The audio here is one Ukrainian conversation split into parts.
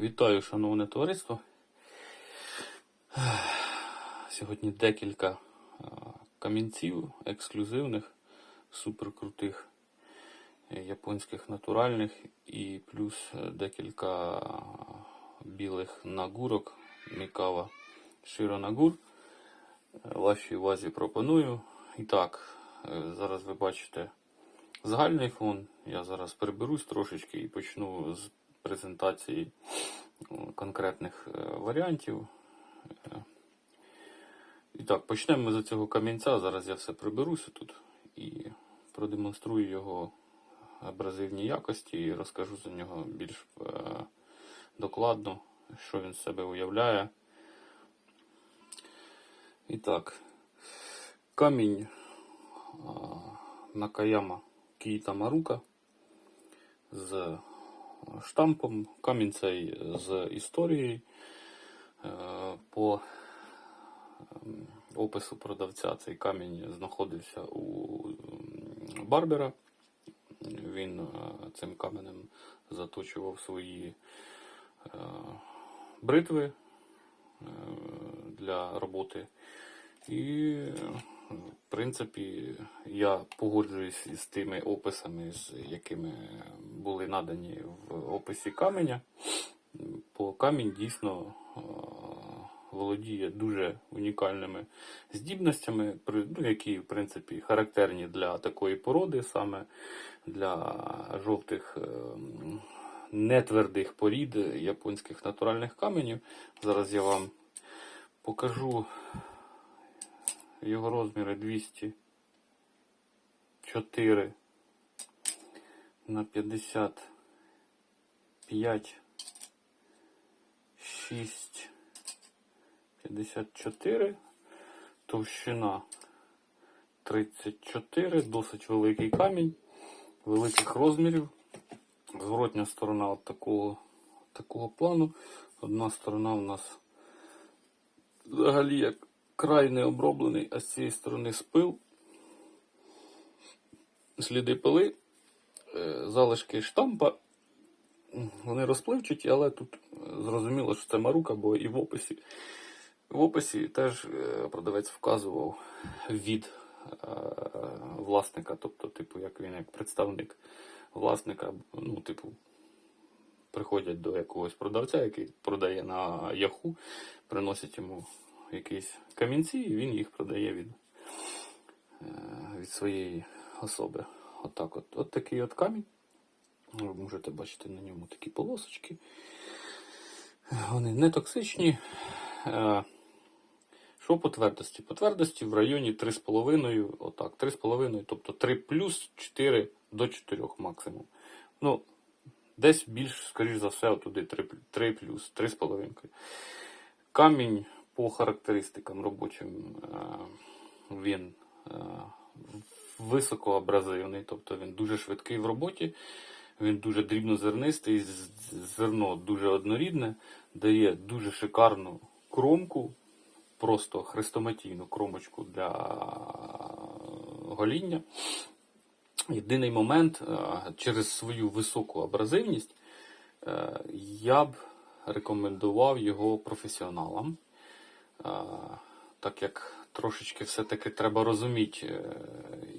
Вітаю, шановне товариство. Сьогодні декілька е, камінців ексклюзивних, суперкрутих е, японських натуральних і плюс е, декілька білих нагурок Мікава Широ Нагур. Вашій увазі пропоную. І так, зараз ви бачите загальний фон. Я зараз переберусь трошечки і почну з презентації е, конкретних е, варіантів. Е, І так, почнемо ми з цього камінця. Зараз я все приберуся тут і продемонструю його абразивні якості і розкажу за нього більш докладно, що він з себе уявляє. І так, камінь Накаяма Кіїта Марука з штампом. Камінь цей з історією. Е, По опису продавця цей камінь знаходився у Барбера. Він е, цим каменем заточував свої е, бритви е, для роботи. І, в принципі, я погоджуюсь із тими описами, з якими були надані в описі каменя. По камінь дійсно е, володіє дуже унікальними здібностями, ну, які, в принципі, характерні для такої породи, саме для жовтих е, нетвердих порід японських натуральних каменів. Зараз я вам покажу його розміри 204 на 55 6 54 товщина 34 досить великий камінь великих розмірів. Зворотня сторона от такого, такого плану. Одна сторона у нас взагалі як край не оброблений, а з цієї сторони спил, сліди пили, е, залишки штампа. Вони розпливчаті, але тут е, зрозуміло, що це марука, бо і в описі. В описі теж е, продавець вказував від власника, тобто, типу, як він як представник власника, ну, типу, приходять до якогось продавця, який продає на Яху, приносять йому якісь камінці, і він їх продає від, е, від своєї особи. Отак от, от такий от камінь. Ви можете бачити на ньому такі полосочки. Вони не токсичні. Е, Що по твердості? По твердості в районі 3,5, отак, 3,5, тобто 3 плюс 4 до 4 максимум. Ну, десь більш, скоріш за все, туди 3, 3 плюс, 3,5. Камінь по характеристикам робочим е, він е, високоабразивний, тобто він дуже швидкий в роботі, він дуже дрібнозернистий, зерно дуже однорідне, дає дуже шикарну кромку, просто хрестоматійну кромочку для гоління. Єдиний момент е, через свою високу абразивність я б рекомендував його професіоналам, так як трошечки все-таки треба розуміти, е,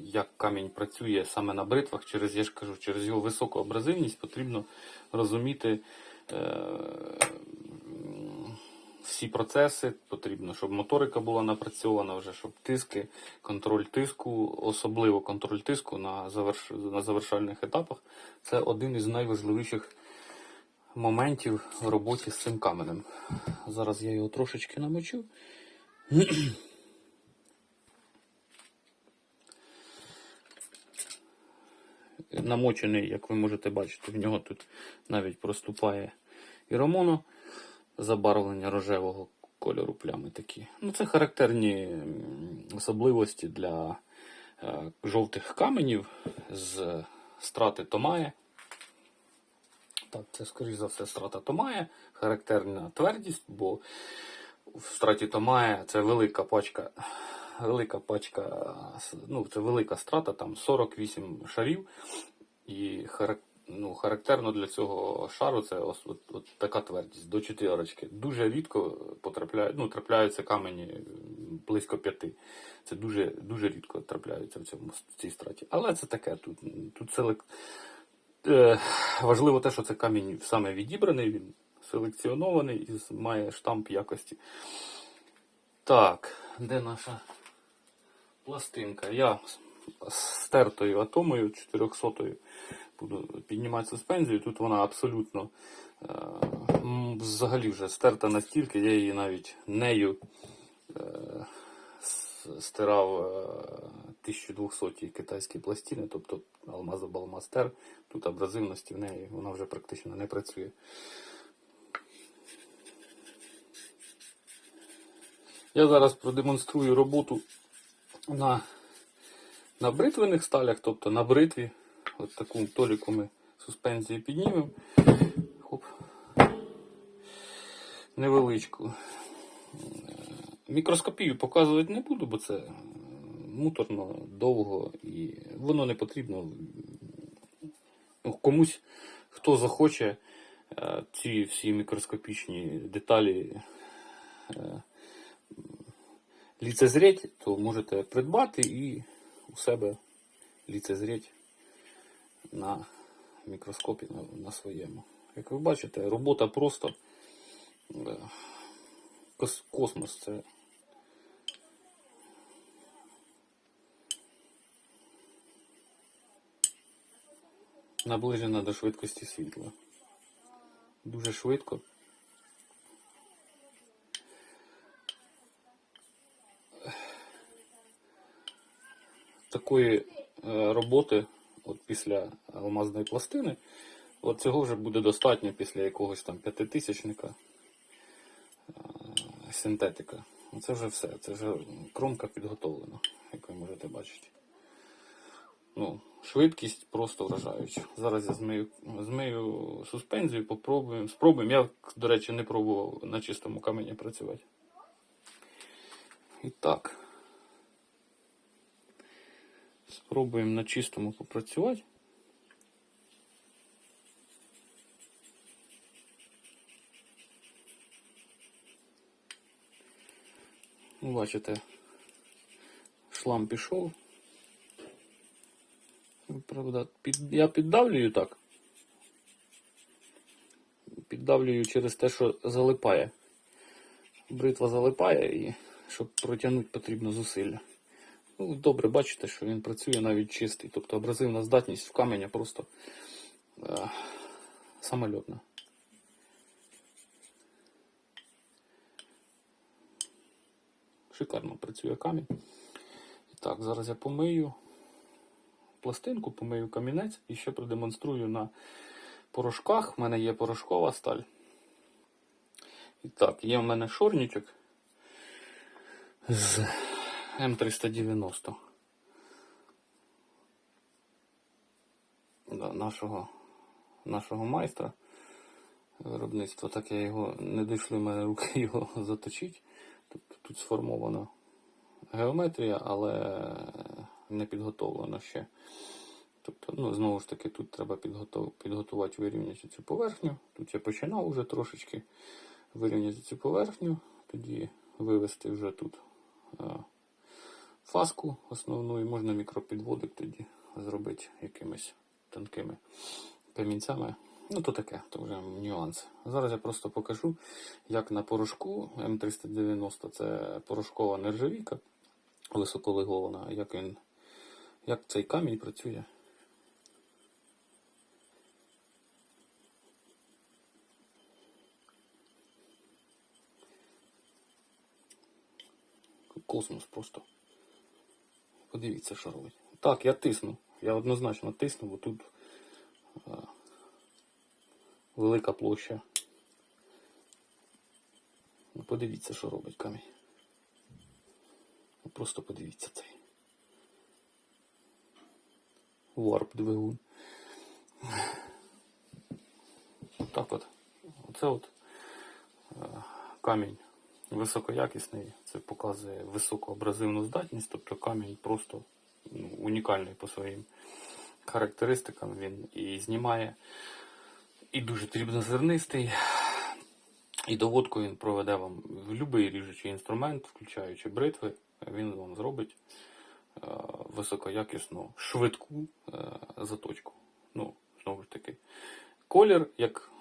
як камінь працює саме на бритвах, через я ж кажу, через його високу абразивність потрібно розуміти е, всі процеси, потрібно, щоб моторика була напрацьована вже, щоб тиски, контроль тиску, особливо контроль тиску на, заверш... на завершальних етапах, це один із найважливіших моментів в роботі з цим каменем. Зараз я його трошечки намочу. Намочений, як ви можете бачити, в нього тут навіть проступає і забарвлення рожевого кольору плями такі. Ну, це характерні особливості для е, жовтих каменів з страти Томає. Так, це, скоріш за все, страта Томає, характерна твердість, бо в страті Томає це велика пачка, велика пачка, ну, це велика страта, там 48 шарів. І ну, характерно для цього шару це ось, от, от така твердість до четвірочки. Дуже рідко потрапляють, ну, трапляються камені близько п'яти. Це дуже, дуже рідко трапляються в цьому в цій страті. Але це таке. Тут, тут селек... е, важливо те, що це камінь саме відібраний, він селекціонований і має штамп якості. Так, де наша пластинка? Я стертою атомою 400 буду піднімати суспензію. Тут вона абсолютно е, взагалі вже стерта настільки, я її навіть нею е, стирав е, 1200 китайські пластини, тобто алмазобалмастер. Тут абразивності в неї вона вже практично не працює. Я зараз продемонструю роботу на, на бритвених сталях, тобто на бритві. От таку толіку ми суспензію піднімемо. Невеличку. Мікроскопію показувати не буду, бо це муторно, довго і воно не потрібно. Ну, Комусь, хто захоче е, ці всі мікроскопічні деталі е, ліцезріть, то можете придбати і у себе ліцезріть на мікроскопі на, на своєму. Як ви бачите, робота просто е, космос. Це наближена до швидкості світла. Дуже швидко. такої е, роботи, от після алмазної пластини, от цього вже буде достатньо після якогось там п'ятитисячника е, синтетика. Це вже все. Це вже кромка підготовлена, як ви можете бачити. Ну, швидкість просто вражаюча. Зараз я змию, змию суспензію, попробуємо. Спробуємо. Я, до речі, не пробував на чистому камені працювати. І так. Спробуємо на чистому попрацювати. Ну, Бачите, шлам пішов. Правда, під, я піддавлюю так. Піддавлюю через те, що залипає. Бритва залипає і щоб протягнути потрібно зусилля. Ну, добре, бачите, що він працює навіть чистий. Тобто абразивна здатність в каменя просто е, самольотна. Шикарно працює камінь. І так, зараз я помию пластинку, помию камінець і ще продемонструю на порошках. У мене є порошкова сталь. І так, є в мене шорнічок з М390. Да, нашого, нашого майстра виробництва. Так я його не дійшли в мене руки його заточити. Тобто тут сформована геометрія, але не підготовлена ще. Тобто, ну, знову ж таки, тут треба підготов... підготувати, вирівняти цю поверхню. Тут я починав уже трошечки вирівняти цю поверхню, тоді вивести вже тут а, фаску основну, і можна мікропідводик тоді зробити якимись тонкими камінцями. Ну, то таке, то вже нюанс. Зараз я просто покажу, як на порошку М390, це порошкова нержавійка високолеглована, як він, як цей камінь працює. Космос просто. Подивіться, що робить. Так, я тисну. Я однозначно тисну, бо тут а, велика площа. Ну, Подивіться, що робить камінь. Ну, Просто подивіться цей. Варп двигун. Так от. Оце от е, камінь високоякісний. Це показує високу абразивну здатність, тобто камінь просто ну, унікальний по своїм характеристикам він і знімає, і дуже дрібнозернистий. І доводку він проведе вам в будь-який ріжучий інструмент, включаючи бритви, він вам зробить високоякісну, швидку е, заточку. Ну, знову ж таки, колір, як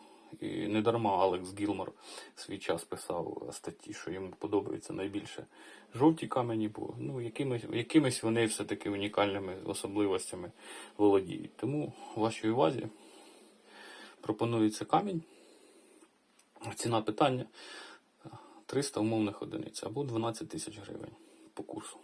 і не дарма Алекс Гілмор свій час писав статті, що йому подобаються найбільше жовті камені, бо ну, якимись, якимись вони все-таки унікальними особливостями володіють. Тому вашій увазі пропонується камінь. Ціна питання 300 умовних одиниць або 12 тисяч гривень по курсу.